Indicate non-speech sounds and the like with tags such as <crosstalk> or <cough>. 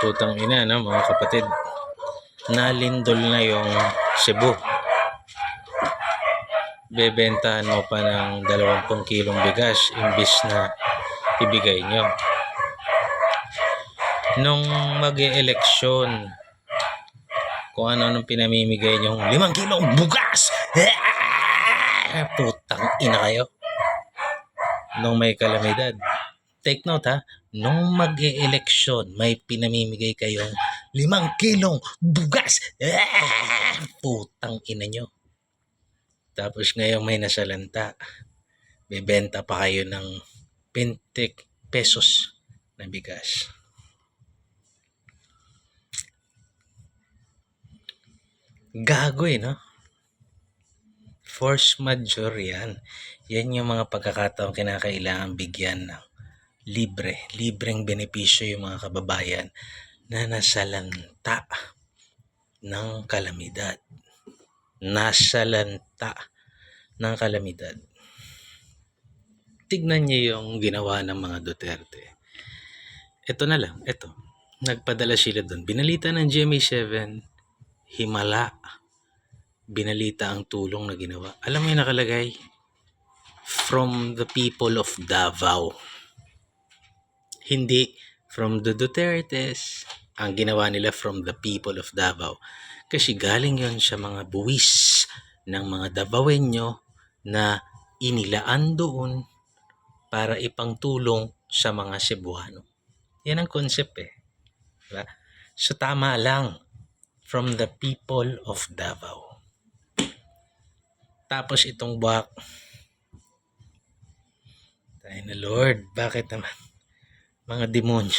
Putang ina, no, mga kapatid. Nalindol na yung Cebu. Bebentahan mo pa ng 20 kilong bigas imbis na ibigay nyo. Nung mag eleksyon kung ano-anong pinamimigay nyo, 5 kilong bugas! <laughs> Putang ina kayo. Nung may kalamidad. Take note ha, nung mag eleksyon may pinamimigay kayong 5 kilong bugas! Putang ina nyo. Tapos ngayon may nasalanta. Bebenta pa kayo ng 20 pesos na bigas. Gago eh, no? Force majeure yan. Yan yung mga pagkakataong kinakailangan bigyan ng libre, libreng benepisyo yung mga kababayan na nasalanta ng kalamidad. Nasalanta ng kalamidad. Tignan niyo yung ginawa ng mga Duterte. Ito na lang, ito. Nagpadala sila doon. Binalita ng GMA7, himala. Binalita ang tulong na ginawa. Alam mo yung nakalagay? From the people of Davao. Hindi from the Dutertes. Ang ginawa nila from the people of Davao. Kasi galing yon sa mga buwis ng mga Davaoenyo na inilaan doon para ipangtulong sa mga Cebuano. Yan ang concept eh. Diba? So tama lang. From the people of Davao. Tapos itong buwak. Tayo na Lord, bakit naman? Mga demonyo.